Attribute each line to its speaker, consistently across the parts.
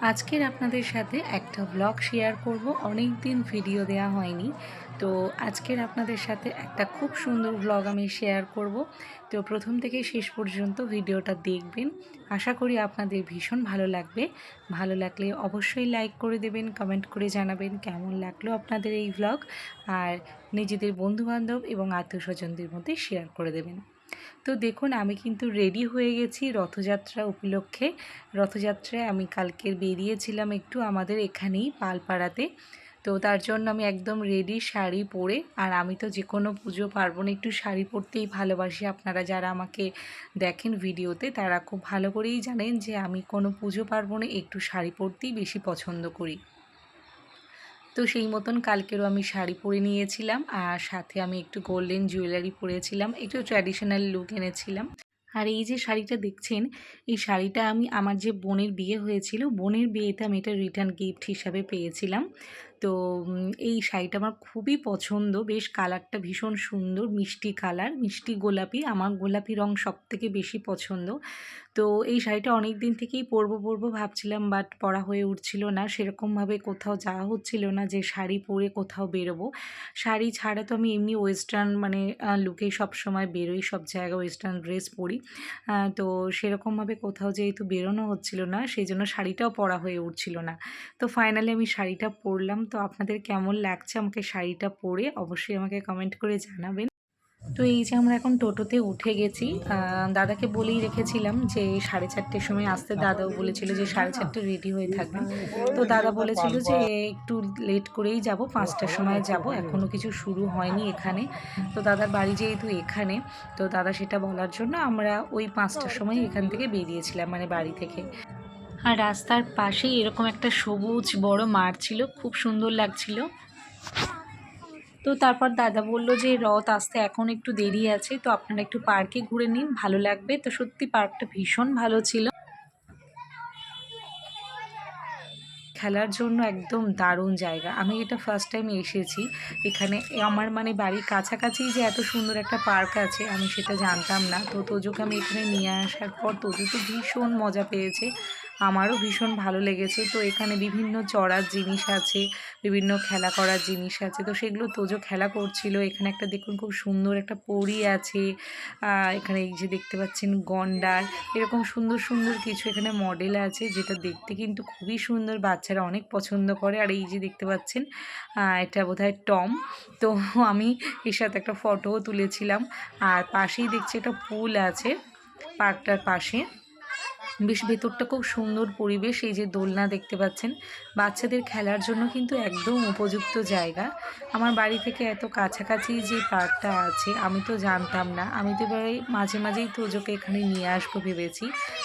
Speaker 1: আজকের আপনাদের সাথে একটা ব্লগ শেয়ার করব। অনেক দিন ভিডিও দেওয়া হয়নি। তো আজকের আপনাদের সাথে একটা খুব সুন্দর ব্লগ আমি শেয়ার করব। তো প্রথম থেকে শেষ পর্যন্ত ভিডিওটা দেখবেন। আশা করি আপনাদের ভীষণ ভালো লাগবে। ভালো লাগলে অবশ্যই লাইক করে দেবেন কমেন্ট করে জানাবেন কেমন লাগল আপনাদের এই ব্লগ আর নিজেদের বন্ধুবান্ধব এবং আত্মীয় স্বজনদের মধ্যে শেয়ার করে দেবেন। তো দেখুন, আমি কিন্তু রেডি হয়ে গেছি রথযাত্রা উপলক্ষে। রথযাত্রায় আমি কালকের বেরিয়েছিলাম একটু আমাদের এখানেই পালপাড়াতে। তো তার জন্য আমি একদম রেডি শাড়ি পরে, আর আমি তো যে কোনো পুজো পার্বণে একটু শাড়ি পরতেই ভালোবাসি। আপনারা যারা আমাকে দেখেন ভিডিওতে, তারা খুব ভালো করেই জানেন যে আমি কোনো পুজো পার্বণে একটু শাড়ি পরতেই বেশি পছন্দ করি। তো সেই মতন কালকেরও আমি শাড়ি পরে নিয়েছিলাম আর সাথে আমি একটু গোল্ডেন জুয়েলারি পরেছিলাম, একটু ট্র্যাডিশনাল লুক এনেছিলাম। আর এই যে শাড়িটা দেখছেন, এই শাড়িটা আমি আমার যে বোনের বিয়ে হয়েছিল, বোনের বিয়েতে আমি এটা রিটার্ন গিফট হিসাবে পেয়েছিলাম। তো এই শাড়িটা আমার খুবই পছন্দ। বেশ কালারটা ভীষণ সুন্দর, মিষ্টি কালার, মিষ্টি গোলাপি। আমার গোলাপি রং সব থেকে বেশি পছন্দ। তো, এই শাড়িটা অনেক দিন থেকেই পরবো পরবো ভাবছিলাম, বাট পরা হয়ে উঠছিল না। সেরকমভাবে কোথাও যাওয়া হচ্ছিল না যে শাড়ি পরে কোথাও বেরোবো। শাড়ি ছাড়া তো আমি এমনি ওয়েস্টার্ন মানে লুকেই সব সময় বেরোই, সব জায়গায় ওয়েস্টার্ন ড্রেস পরি। তো সেরকমভাবে কোথাও যেহেতু বেরোনো হচ্ছিল না, সেই জন্য শাড়িটাও পরা হয়ে উঠছিল না। তো ফাইনালি আমি শাড়িটা পরলাম। তো আপনাদের কেমন লাগছে আমাকে শাড়িটা পরে অবশ্যই আমাকে কমেন্ট করে জানাবেন। তো এই যে আমরা এখন টোটোতে উঠে গেছি দাদাকে বলেই রেখেছিলাম যে সাড়ে চারটের সময় আসতে। দাদাও বলেছিল যে সাড়ে চারটে রেডি হয়ে থাকবে তো দাদা বলেছিল যে একটু লেট করেই যাব, পাঁচটার সময় যাব। এখনও কিছু শুরু হয়নি এখানে। তো দাদার বাড়ি যেহেতু এখানে, তো দাদা সেটা বলার জন্য আমরা ওই পাঁচটার সময় এখান থেকে বেরিয়েছিলাম মানে বাড়ি থেকে। আর রাস্তার পাশেই এরকম একটা সবুজ বড় মাঠ ছিল, খুব সুন্দর লাগছিল। তো তারপর দাদা বলল যে, রথ আসতে এখন একটু দেরি আছে, তো আপনারা একটু পার্কে ঘুরে নিন, ভালো লাগবে। তো সত্যি পার্কটা ভীষণ ভালো ছিল। খেলার জন্য একদম দারুণ জায়গা। আমি এটা ফার্স্ট টাইম এসেছি। এখানে আমার মানে বাড়ির কাছাকাছি যে এত সুন্দর একটা পার্ক আছে, আমি সেটা জানতাম না। তো তোজোকে আমি এখানে নিয়ে আসার পর তোজো তো ভীষণ মজা পেয়েছে। আমারও ভীষণ ভালো লেগেছে। তো এখানে বিভিন্ন চড়ার জিনিস আছে, বিভিন্ন খেলা করার জিনিস আছে। তো সেগুলো তোজো খেলা করছিল। এখানে একটা দেখুন খুব সুন্দর একটা পরি আছে। এখানে এই যে দেখতে পাচ্ছেন গন্ডার। এরকম সুন্দর সুন্দর কিছু এখানে মডেল আছে যেটা দেখতে কিন্তু খুবই সুন্দর। বাচ্চারা অনেক পছন্দ করে। আর এই যে দেখতে পাচ্ছেন এটা বোধহয় টম। তো আমি এর সাথে একটা ফটোও তুলেছিলাম। আর পাশেই দেখছি একটা পুল আছে, পার্কটার পাশে। বেশ ভেতরটা খুব সুন্দর পরিবেশ, এই যে দোলনা দেখতে পাচ্ছেন। বাচ্চাদের খেলার জন্য কিন্তু একদম উপযুক্ত জায়গা। আমার বাড়ি থেকে এত কাছাকাছি যে পার্কটা আছে, আমি তো জানতাম না। আমি তো এবারে মাঝে মাঝেই তোজোকে এখানে নিয়ে আসব ভেবেছি।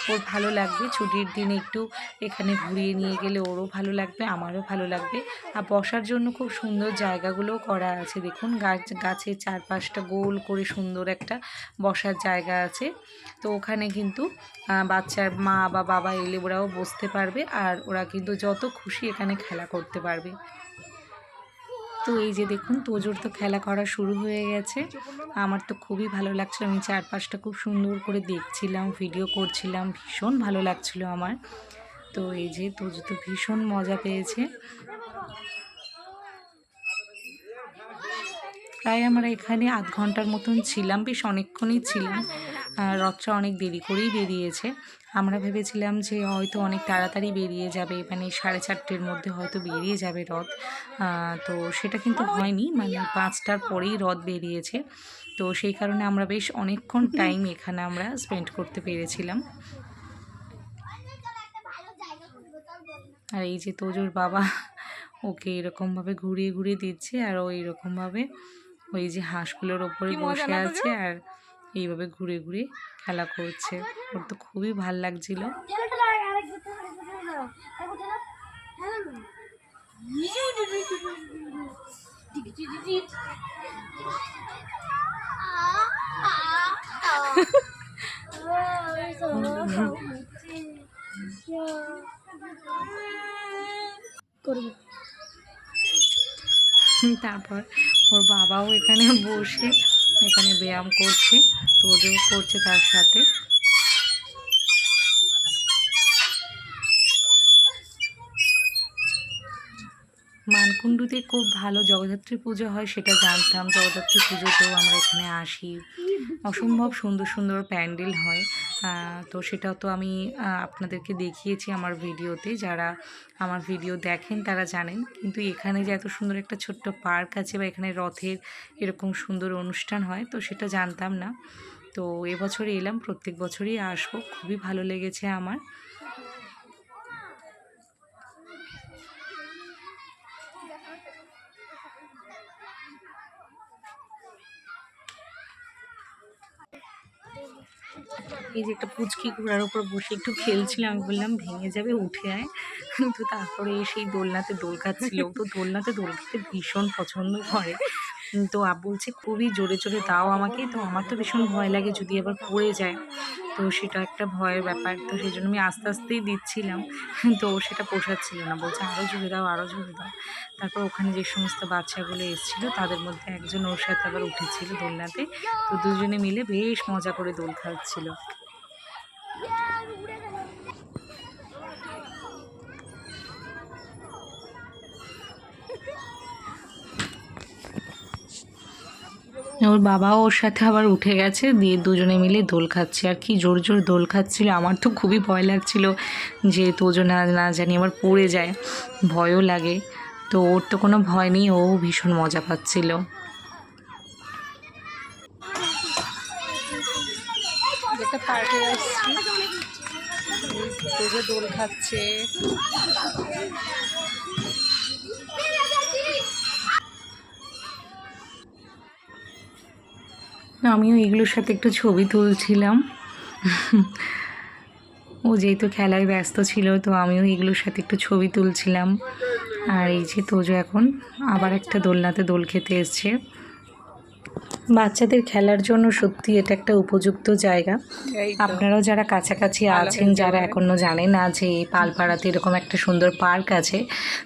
Speaker 1: ওর ভালো লাগবে, ছুটির দিনে একটু এখানে ঘুরিয়ে নিয়ে গেলে ওরও ভালো লাগবে, আমারও ভালো লাগবে। আর বসার জন্য খুব সুন্দর জায়গাগুলোও করা আছে। দেখুন, গাছ, গাছের চারপাশটা গোল করে সুন্দর একটা বসার জায়গা আছে। তো ওখানে কিন্তু বাচ্চার মা বা বাবা এলে ওরাও বসতে পারবে আর ওরা কিন্তু যত খুশি এখানে খেলা করতে পারবে। তো এই যে দেখুন, তোজোর তো খেলা করা শুরু হয়ে গেছে। আমার তো খুবই ভালো লাগছিল। আমি চারপাশটা খুব সুন্দর করে দেখছিলাম, ভিডিও করছিলাম। ভীষণ ভালো লাগছিল আমার। তো এই যে তোজো তো ভীষণ মজা পেয়েছে। প্রায় আমরা এখানে আধ ঘণ্টার মতন ছিলাম, বেশ অনেকক্ষণই ছিলাম। রথটা অনেক দেরি করেই বেরিয়েছে। আমরা ভেবেছিলাম যে হয়তো অনেক তাড়াতাড়ি বেরিয়ে যাবে মানে সাড়ে চারটের মধ্যে হয়তো বেরিয়ে যাবে রথ। তো সেটা কিন্তু হয়নি মানে পাঁচটার পরেই রথ বেরিয়েছে। তো সেই কারণে আমরা বেশ অনেকক্ষণ টাইম এখানে আমরা স্পেন্ড করতে পেরেছিলাম। আর এই যে তোজোর বাবা ওকে এরকমভাবে ঘুরিয়ে ঘুরিয়ে দিচ্ছে আর ও এরকমভাবে ওই যে হাঁসগুলোর ওপরে বসে আছে আর এইভাবে ঘুরে ঘুরে খেলা করছে। ওর তো খুবই ভালো লাগছিল। তারপর ওর বাবাও এখানে বসে এখানে ব্যায়াম করছে তোজও করছে তার সাথে। মানকুণ্ডুতে খুব ভালো জগদ্ধাত্রী পুজো হয়, সেটা জানতাম। জগদ্ধাত্রী পুজোতেও আমরা এখানে আসি। অসম্ভব সুন্দর সুন্দর প্যান্ডেল হয়। তো সেটা তো আমি আপনাদেরকে দেখিয়েছি আমার ভিডিওতে। যারা আমার ভিডিও দেখেন তারা জানেন। কিন্তু এখানে যে এত সুন্দর একটা ছোট্ট পার্ক আছে বা এখানে রথের এরকম সুন্দর অনুষ্ঠান হয়, তো সেটা জানতাম না। তো এবছর এলাম, প্রত্যেক বছরই আসব। খুবই ভালো লেগেছে আমার। এই যে একটা পুচকি ঘোড়ার উপর বসে একটু খেলছিলাম আমি বললাম, ভেঙে যাবে, উঠে আয়। তো তারপরে সেই দোলনাতে দোল খাচ্ছিল। তো দোলনাতে দোল খেতে ভীষণ পছন্দ করে। তো বলছে, খুবই জোরে জোরে দাও আমাকে। তো আমার তো ভীষণ ভয় লাগে যদি আবার পড়ে যায়। তো সেটা একটা ভয়ের ব্যাপার। তো সেই জন্য আমি আস্তে আস্তেই দিচ্ছিলাম। তো সেটা পোষাচ্ছিল না। বলছে আরও জুড়ে দাও আরও জুড়ে দাও। তারপর ওখানে যে সমস্ত বাচ্চাগুলো এসেছিল, তাদের মধ্যে একজন ওর সাথে আবার উঠেছিল দোলনাতে। তো দুজনে মিলে বেশ মজা করে দোল খাচ্ছিল। ওর বাবাও ওর সাথে আবার উঠে গেছে, দিয়ে দুজনে মিলে দোল খাচ্ছে। আর কি জোর জোর দোল খাচ্ছিল, আমার তো খুবই ভয় লাগছিল যে তোজো না না জানি আবার পড়ে যায়, ভয়ও লাগে। তো ওর তো কোনো ভয় নেই, ও ভীষণ মজা পাচ্ছিল। দোল খাচ্ছে। আমিও এগুলোর সাথে একটু ছবি তুলছিলাম। ও যেহেতু খেলায় ব্যস্ত ছিল, তো আমিও এগুলোর সাথে একটু ছবি তুলছিলাম। আর এই যে তোজো এখন আবার একটা দোলনাতে দোল খেতে এসছে। বাচ্চাদের খেলার জন্য সত্যি এটা একটা উপযুক্ত জায়গা। আপনারাও যারা কাছাকাছি আছেন যারা এখনও জানেন না যে পালপাড়াতে এরকম একটা সুন্দর পার্ক আছে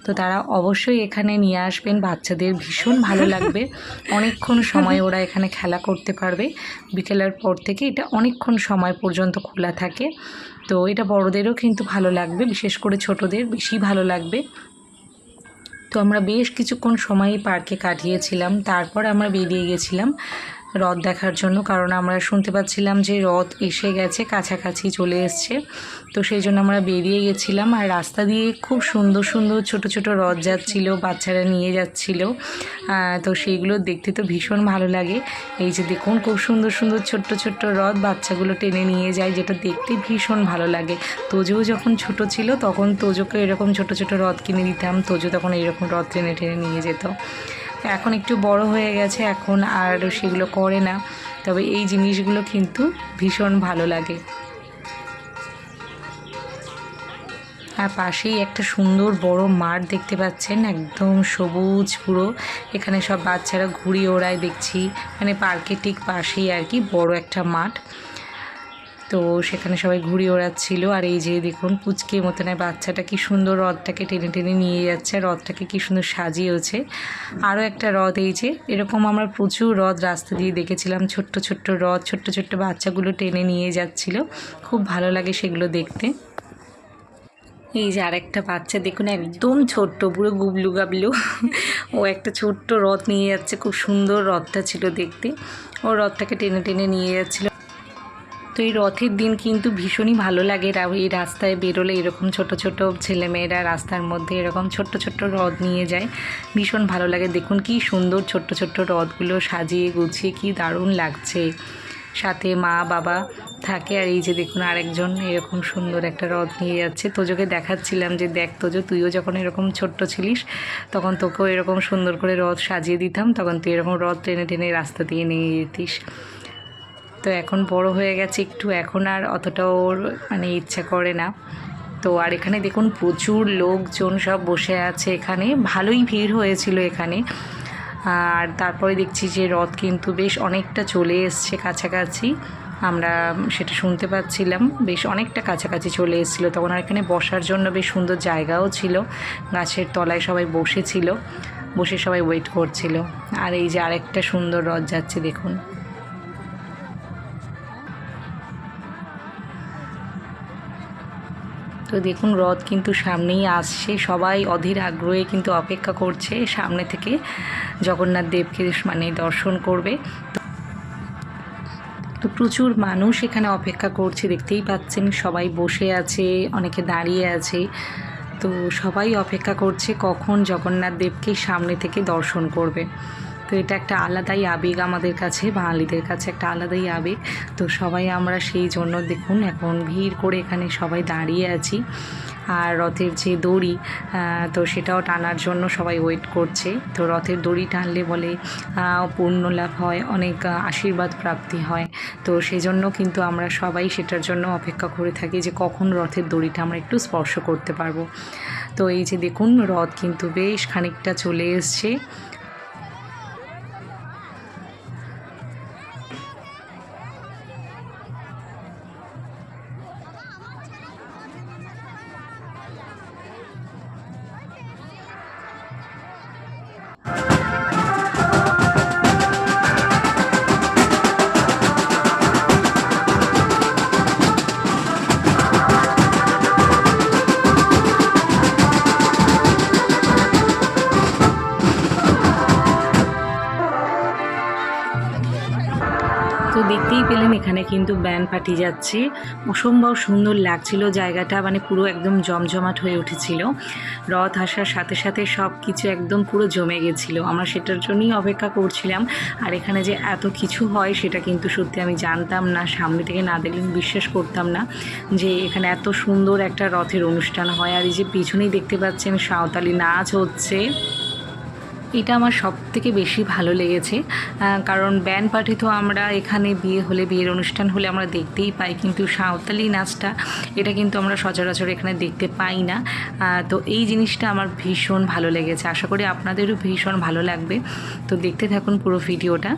Speaker 1: তো তারা অবশ্যই এখানে নিয়ে আসবেন। বাচ্চাদের ভীষণ ভালো লাগবে। অনেকক্ষণ সময় ওরা এখানে খেলা করতে পারবে। বিকেলের পর থেকে এটা অনেকক্ষণ সময় পর্যন্ত খোলা থাকে। তো এটা বড়দেরও কিন্তু ভালো লাগবে বিশেষ করে ছোটদের বেশি ভালো লাগবে। তো আমরা বেশ কিছুক্ষণ সময় পার্কে কাটিয়েছিলাম। তারপর আমরা বেরিয়ে গেছিলাম। রথ দেখার জন্য, কারণ আমরা শুনতে পাচ্ছিলাম যে রথ এসে গেছে, কাছাকাছি চলে এসছে। তো সেই জন্য আমরা বেরিয়ে গেছিলাম আর রাস্তা দিয়ে খুব সুন্দর সুন্দর ছোট ছোট রথ যাচ্ছিল, বাচ্চারা নিয়ে যাচ্ছিল। তো সেইগুলো দেখতে তো ভীষণ ভালো লাগে। এই যে দেখুন, খুব সুন্দর সুন্দর ছোট্ট ছোট্ট রথ বাচ্চাগুলো টেনে নিয়ে যায়, যেটা দেখতে ভীষণ ভালো লাগে। তোজো যখন ছোট ছিল, তখন তোজোকে এরকম ছোট ছোট রথ কিনে দিতাম। তোজো তখন এরকম রথ টেনে টেনে নিয়ে যেত। এখন একটু বড় হয়ে গেছে, এখন আর সেগুলো করে না। তবে এই জিনিসগুলো কিন্তু ভীষণ ভালো লাগে। আর পাশেই একটা সুন্দর বড় মাঠ দেখতে পাচ্ছেন, একদম সবুজ পুরো। এখানে সব বাচ্চারা ঘুড়ি ওড়ায় দেখছি। মানে পার্কের ঠিক পাশেই আর কি বড় একটা মাঠ। তো সেখানে সবাই ঘুড়ি ওড়াচ্ছিল। আর এই যে দেখুন পুচকে মতন আর বাচ্চাটা কি সুন্দর রথটাকে টেনে টেনে নিয়ে যাচ্ছে রথটাকে কি সুন্দর সাজিয়েছে আরও একটা রথ এই যে, এরকম আমরা প্রচুর রথ রাস্তা দিয়ে দেখেছিলাম। ছোট্ট ছোট্ট রথ, ছোট্ট ছোট্ট বাচ্চাগুলো টেনে নিয়ে যাচ্ছিল। খুব ভালো লাগে সেগুলো দেখতে। এই যে আরেকটা বাচ্চা, দেখুন, একদম ছোট্ট, পুরো গুবলু গাবলু। ও একটা ছোট্ট রথ নিয়ে যাচ্ছে, খুব সুন্দর রথটা ছিল দেখতে। ও রথটাকে টেনে টেনে নিয়ে যাচ্ছিল। তো এই রথের দিন কিন্তু ভীষণই ভালো লাগে। এই রাস্তায় বেরোলে এরকম ছোট ছোট ছেলেমেয়েরা রাস্তার মধ্যে এরকম ছোট্ট ছোট্ট রথ নিয়ে যায়। ভীষণ ভালো লাগে। দেখুন কি সুন্দর ছোট্ট ছোট্ট রথগুলো সাজিয়ে গুছিয়ে কি দারুণ লাগছে। সাথে মা, বাবা থাকে আর এই যে দেখুন আরেকজন এরকম সুন্দর একটা রথ নিয়ে যাচ্ছে। তোজোকে দেখাচ্ছিলাম যে, দেখ তোজো, তুইও যখন এরকম ছোট্ট ছিলিস, তখন তোকেও এরকম সুন্দর করে রথ সাজিয়ে দিতাম, তখন তুই এরকম রথ টেনে টেনে রাস্তা দিয়ে নিয়ে যেতিস। তো এখন বড় হয়ে গেছে, একটু এখন আর অতটা ওর মানে ইচ্ছা করে না। তো আর এখানে দেখুন প্রচুর লোকজন সব বসে আছে এখানে, ভালোই ভিড় হয়েছিল এখানে। আর তারপরে দেখছি যে রথ কিন্তু বেশ অনেকটা চলে এসছে কাছাকাছি, আমরা সেটা শুনতে পাচ্ছিলাম, বেশ অনেকটা কাছাকাছি চলে এসেছিল। তখন আর এখানে বসার জন্য বেশ সুন্দর জায়গাও ছিল, গাছের তলায় সবাই বসেছিল, বসে সবাই ওয়েট করছিল। আর এই যে আরেকটা সুন্দর রথ যাচ্ছে দেখুন। তো দেখুন, রথ কিন্তু সামনেই আসছে। সবাই অধীর আগ্রহে কিন্তু অপেক্ষা করছে সামনে থেকে জগন্নাথ দেবকে মানে দর্শন করবে। তো প্রচুর মানুষ এখানে অপেক্ষা করছে, দেখতেই পাচ্ছেন সবাই বসে আছে, অনেকে দাঁড়িয়ে আছে। তো সবাই অপেক্ষা করছে কখন জগন্নাথ দেবকে সামনে থেকে দর্শন করবে। তো এটা একটা আলাদাই আবেগ আমাদের কাছে, বাঙালিদের কাছে একটা আলাদাই আবেগ। তো সবাই আমরা সেই জন্য দেখুন, এখন ভিড় করে এখানে সবাই দাঁড়িয়ে আছি। আর রথের যে দড়ি তো সেটাও টানার জন্য সবাই ওয়েট করছে। তো রথের দড়ি টানলে বলে পূর্ণ লাভ হয়, অনেক আশীর্বাদ প্রাপ্তি হয়। তো সেই জন্য কিন্তু আমরা সবাই সেটার জন্য অপেক্ষা করে থাকি যে কখন রথের দড়িটা আমরা একটু স্পর্শ করতে পারব। তো এই যে দেখুন, রথ কিন্তু বেশ খানিকটা চলে এসছে। এখানে কিন্তু ব্যান্ড পার্টি যাচ্ছে। অসম্ভব সুন্দর লাগছিল জায়গাটা মানে পুরো একদম জমজমাট হয়ে উঠেছিল। রথ আসার সাথে সাথে সব কিছু একদম পুরো জমে গেছিল। আমরা সেটার জন্যই অপেক্ষা করছিলাম। আর এখানে যে এত কিছু হয় সেটা কিন্তু সত্যি আমি জানতাম না, সামনে থেকে না দেখলে আমি বিশ্বাস করতাম না যে এখানে এত সুন্দর একটা রথের অনুষ্ঠান হয়। আর এই যে পিছনেই দেখতে পাচ্ছেন সাঁওতালি নাচ হচ্ছে। এটা আমার সব থেকে বেশি ভালো লেগেছে। কারণ ব্যান্ড পার্টি তো আমরা এখানে বিয়ে হলে, বিয়ের অনুষ্ঠান হলে আমরা দেখতেই পাই। কিন্তু সাঁওতালি নাচটা, এটা কিন্তু আমরা সচরাচর এখানে দেখতে পাই না। তো এই জিনিসটা আমার ভীষণ ভালো লেগেছে। আশা করি আপনাদেরও ভীষণ ভালো লাগবে। তো দেখতে থাকুন পুরো ভিডিওটা।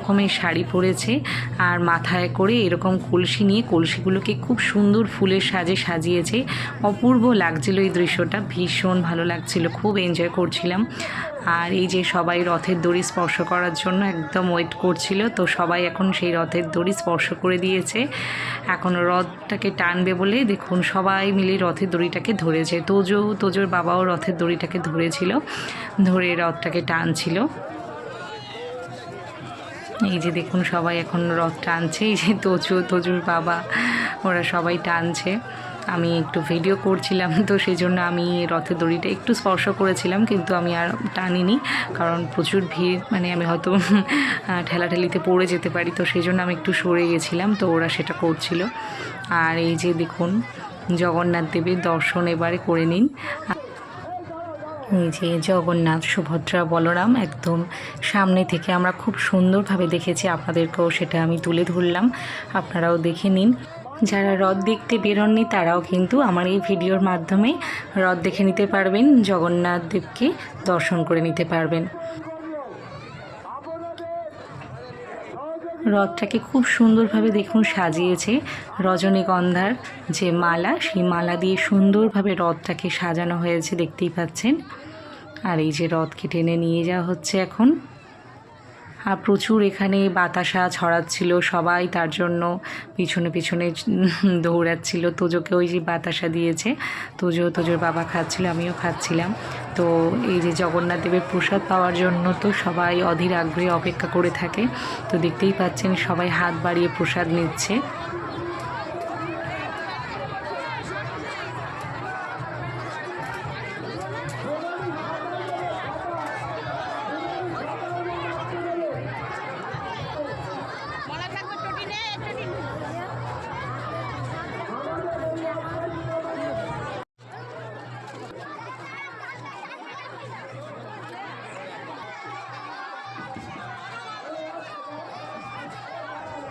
Speaker 1: রকমের শাড়ি পরেছে আর মাথায় করে এরকম কলসি নিয়ে কলসিগুলোকে খুব সুন্দর ফুলের সাজে সাজিয়েছে। অপূর্ব লাগছিল এই দৃশ্যটা, ভীষণ ভালো লাগছিল, খুব এনজয় করছিলাম। আর এই যে সবাই রথের দড়ি স্পর্শ করার জন্য একদম ওয়েট করছিল, তো সবাই এখন সেই রথের দড়ি স্পর্শ করে দিয়েছে। এখন রথটাকে টানবে বলে দেখুন, সবাই মিলে রথের দড়িটাকে ধরেছে। তোজো, তোজোর বাবাও রথের দড়িটাকে ধরেছিল, ধরে রথটাকে টানছিল। এই যে দেখুন সবাই এখন রথ টানছে, এই যে তচু তোজুর বাবা, ওরা সবাই টানছে। আমি একটু ভিডিও করছিলাম, তো সেই জন্য আমি রথের দড়িটা একটু স্পর্শ করেছিলাম, কিন্তু আমি আর টানিনি, কারণ প্রচুর ভিড় মানে আমি হয়তো ঠেলাঠেলিতে পড়ে যেতে পারি, তো সেই জন্য আমি একটু সরে গেছিলাম, তো ওরা সেটা করছিল। আর এই যে দেখুন, জগন্নাথ দেবের দর্শন এবারে করে নিন। যে জগন্নাথ, সুভদ্রা, বলরাম একদম সামনে থেকে আমরা খুব সুন্দরভাবে দেখেছি আপনাদেরকেও সেটা আমি তুলে ধরলাম। আপনারাও দেখে নিন। যারা রথ দেখতে বেরোননি তারাও কিন্তু আমার এই ভিডিওর মাধ্যমে রথ দেখে নিতে পারবেন, জগন্নাথ দেবকে দর্শন করে নিতে পারবেন। রথটাকে খুব সুন্দরভাবে দেখুন, সাজিয়েছে রজনীগন্ধার যে মালা, সেই মালা দিয়ে সুন্দরভাবে রথটাকে সাজানো হয়েছে, দেখতেই পাচ্ছেন। আর এই যে রথকে টেনে নিয়ে যাওয়া হচ্ছে এখন। প্রচুর এখানে বাতাসা ছড়াচ্ছিল, সবাই তার জন্য পিছনে পিছনে দৌড়াচ্ছিল। তোজোকে ওই যে বাতাসা দিয়েছে, তোজো, তোজোর বাবা খাচ্ছিল, আমিও খাচ্ছিলাম। তো এই যে জগন্নাথ দেবের প্রসাদ পাওয়ার জন্য তো সবাই অধীর আগ্রহে অপেক্ষা করে থাকে। তো দেখতেই পাচ্ছেন সবাই হাত বাড়িয়ে প্রসাদ নিচ্ছে।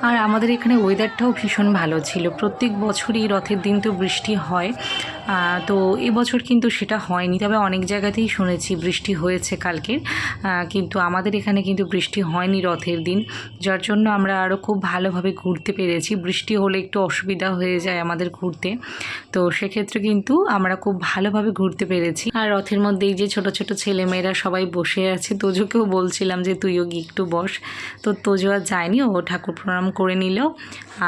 Speaker 1: আর আমাদের এখানে ওয়েদারটাও ভীষণ ভালো ছিল। প্রত্যেক বছরই রথের দিন তো বৃষ্টি হয়। তো এবছর কিন্তু সেটা হয়নি। তবে অনেক জায়গাতেই শুনেছি বৃষ্টি হয়েছে কালকের। কিন্তু আমাদের এখানে কিন্তু বৃষ্টি হয়নি রথের দিন, যার জন্য আমরা আরও খুব ভালোভাবে ঘুরতে পেরেছি। বৃষ্টি হলে একটু অসুবিধা হয়ে যায় আমাদের ঘুরতে। তো সেক্ষেত্রে কিন্তু আমরা খুব ভালোভাবে ঘুরতে পেরেছি। আর রথের মধ্যে এই যে ছোট ছোট ছেলেমেয়েরা সবাই বসে আছে, তোজোকেও বলছিলাম যে, তুইও গিয়ে একটু বস। তো তোজো আর যায়নি, ও ঠাকুর প্রণাম করে নিল।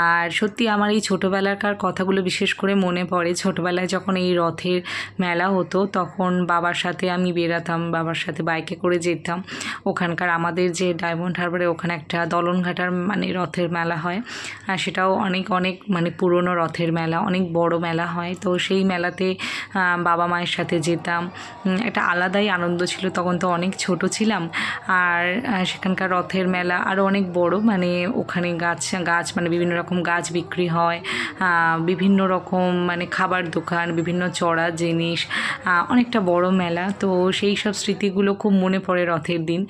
Speaker 1: আর সত্যি আমার এই ছোটোবেলাকার কথাগুলো বিশেষ করে মনে পড়ে। ছোটোবেলায় যখন এই রথের মেলা হতো, তখন বাবার সাথে আমি বেরাতাম বাবার সাথে বাইকে করে যেতাম। ওখানকার আমাদের যে ডায়মন্ড হারবারে ওখানে একটা দলনঘাটার মানে রথের মেলা হয়। আর সেটাও অনেক অনেক মানে পুরনো রথের মেলা, অনেক বড় মেলা হয়। তো সেই মেলাতে বাবা মায়ের সাথে যেতাম। একটা আলাদাই আনন্দ ছিল। তখন তো অনেক ছোট ছিলাম। আর সেখানকার রথের মেলা আরও অনেক বড়। মানে ওখানে গাছ গাছ মানে বিভিন্ন রকম গাছ বিক্রি হয়। বিভিন্ন রকম মানে খাবার দোকান বিভিন্ন চড়া জিনিস অনেকটা বড় মেলা। তো সেই সব স্মৃতিগুলো খুব মনে পড়ে রথের দিন।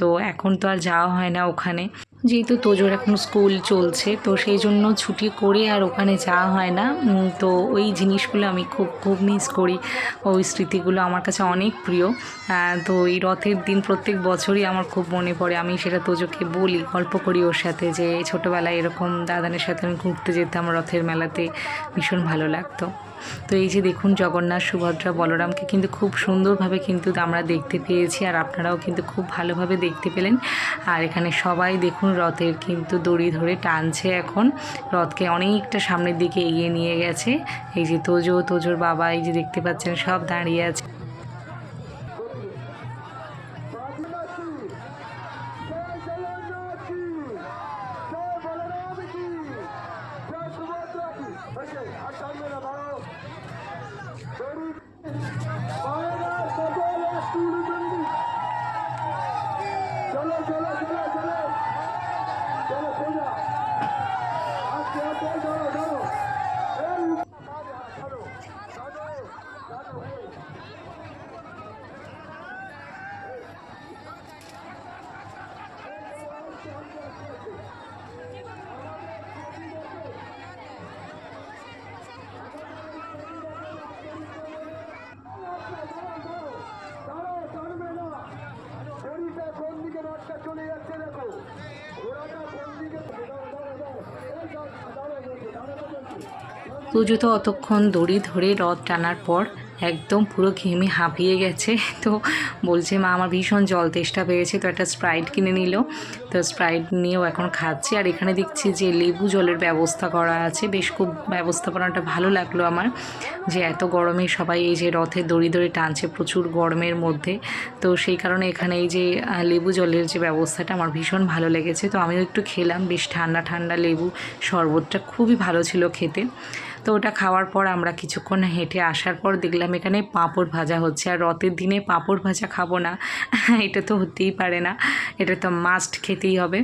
Speaker 1: তো এখন তো আর যাওয়া হয় না ওখানে। যেহেতু তোজোর এখন স্কুল চলছে, তো সেই জন্য ছুটি করে আর ওখানে যাওয়া হয় না। তো ওই জিনিসগুলো আমি খুব খুব মিস করি। ওই স্মৃতিগুলো আমার কাছে অনেক প্রিয়। তো এই রথের দিন প্রত্যেক বছরই আমার খুব মনে পড়ে। আমি সেটা তোজোকে বলি, গল্প করি ওর সাথে যে ছোটোবেলায় এরকম দাদানের সাথে আমি ঘুরতে যেতাম রথের মেলাতে, ভীষণ ভালো লাগতো। তো এই যে দেখুন জগন্নাথ, সুভদ্রা, বলরামকে কিন্তু খুব সুন্দরভাবে কিন্তু আমরা দেখতে পেয়েছি আর আপনারাও কিন্তু খুব ভালোভাবে দেখতে পেলেন। আর এখানে সবাই দেখুন রথের কিন্তু দড়ি ধরে টানছে এখন। রথকে অনেকটা সামনের দিকে এগিয়ে নিয়ে গেছে। এই যে তোজো, তোজোর বাবা এই যে দেখতে পাচ্ছেন, সব দাঁড়িয়ে আছে।
Speaker 2: চলো সোজা আস্তে
Speaker 1: পুজো তো অতক্ষণ দড়ি ধরে রথ টানার পর একদম পুরো ঘেমে হাঁপিয়ে গেছে। তো বলছে, মা, আমার ভীষণ জল, তেষ্টা পেয়েছে। তো একটা স্প্রাইট কিনে নিল। তো স্প্রাইট নিয়েও এখন খাচ্ছি। আর এখানে দেখছি যে লেবু জলের ব্যবস্থা করা আছে। বেশ খুব ব্যবস্থাপনাটা ভালো লাগল আমার যে এত গরমে সবাই এই যে রথে দড়ি দড়ি টানছে, প্রচুর গরমের মধ্যে। তো সেই কারণে এখানে এই যে লেবু জলের যে ব্যবস্থাটা আমার ভীষণ ভালো লেগেছে। তো আমিও একটু খেলাম। বেশ ঠান্ডা ঠান্ডা লেবু শরবতটা খুবই ভালো ছিল খেতে। তো ওটা খাওয়ার পর আমরা কিছুক্ষণ হেঁটে আসার পর দেখলাম এখানে পাঁপড় ভাজা হচ্ছে। আর রথের দিনে পাঁপড় ভাজা খাব না। এটা তো হতেই পারে না। এটা তো মাস্ট খেতেই হবে।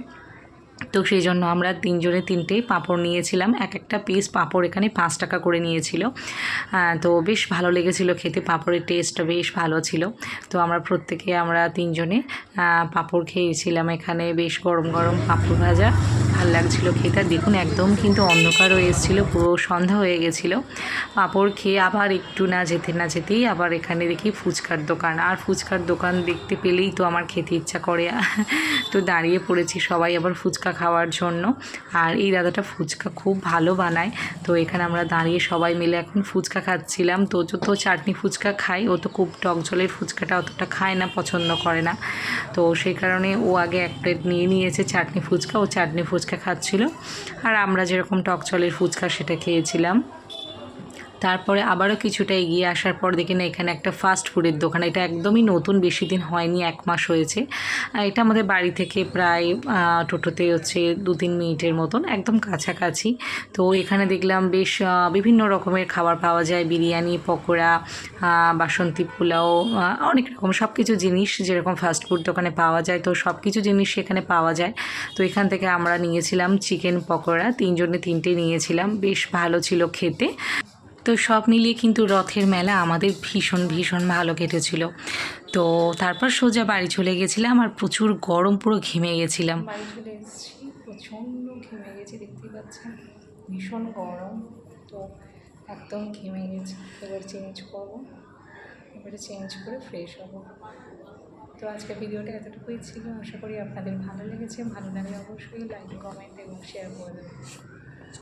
Speaker 1: তো সেই জন্য আমরা তিনজনে তিনটেই পাঁপড় নিয়েছিলাম। এক একটা পিস পাঁপড় এখানে পাঁচ টাকা করে নিয়েছিল। তো বেশ ভালো লেগেছিল খেতে। পাঁপড়ের টেস্টটা বেশ ভালো ছিল। তো আমরা প্রত্যেকে আমরা তিনজনে পাঁপড় খেয়েছিলাম এখানে। বেশ গরম গরম পাঁপড় ভাজা। ভালো লাগছিল খেতে। আর দেখুন, একদম কিন্তু অন্ধকার হয়ে এসেছিল, পুরো সন্ধ্যা হয়ে গেছিল। পাঁপড় খেয়ে আবার একটু না যেতে, না যেতেই আবার এখানে দেখি ফুচকার দোকান। আর ফুচকার দোকান দেখতে পেলেই তো আমার খেতে ইচ্ছা করে। তো দাঁড়িয়ে পড়েছি সবাই আবার ফুচকা খাওয়ার জন্য। আর এই দাদাটা ফুচকা খুব ভালো বানায়। তো এখানে আমরা দাঁড়িয়ে সবাই মিলে এখন ফুচকা খাচ্ছিলাম। তো যত চাটনি ফুচকা খাই ও তো খুব টক জলের ফুচকাটা অতটা খায় না, পছন্দ করে না। তো সেই কারণে ও আগে এক প্লেট নিয়ে নিয়েছে চাটনি ফুচকা। ও চাটনি ফুচকা খাচ্ছিল। আর আমরা যেরকম টক চলের ফুচকা সেটা খেয়েছিলাম। তারপরে আবারও কিছুটা এগিয়ে আসার পর দেখি না, এখানে একটা ফাস্ট ফুডের দোকান। এটা একদমই নতুন, বেশি দিন হয়নি, এক মাস হয়েছে। এটা আমাদের বাড়ি থেকে প্রায় টোটোতে হচ্ছে দু তিন মিনিটের মতন, একদম কাছাকাছি। তো এখানে দেখলাম বেশ বিভিন্ন রকমের খাবার পাওয়া যায়। বিরিয়ানি, পকোড়া বাসন্তী পোলাও অনেক রকম সব কিছু জিনিস যেরকম ফাস্ট ফুড দোকানে পাওয়া যায়, তো সব কিছু জিনিস সেখানে পাওয়া যায়। তো এখান থেকে আমরা নিয়েছিলাম চিকেন পকোড়া, তিনজনে তিনটে নিয়েছিলাম। বেশ ভালো ছিল খেতে। তো সব মিলিয়ে কিন্তু রথের মেলা আমাদের ভীষণ ভীষণ ভালো কেটেছিল। তো তারপর সোজা বাড়ি চলে গেছিলাম আর প্রচুর গরম পুরো ঘেমে গেছিলাম। প্রচণ্ড ঘেমে গেছি, দেখতেই পাচ্ছেন, ভীষণ গরম, তো একদম ঘেমে গেছে। এবার চেঞ্জ করব, এবারে চেঞ্জ করে ফ্রেশ হব। তো আজকে ভিডিওটা এতটুকুই ছিল। আশা করি আপনাদের ভালো লেগেছে। ভালো লাগলে অবশ্যই লাইক কমেন্ট এবং শেয়ার করে দেবেন।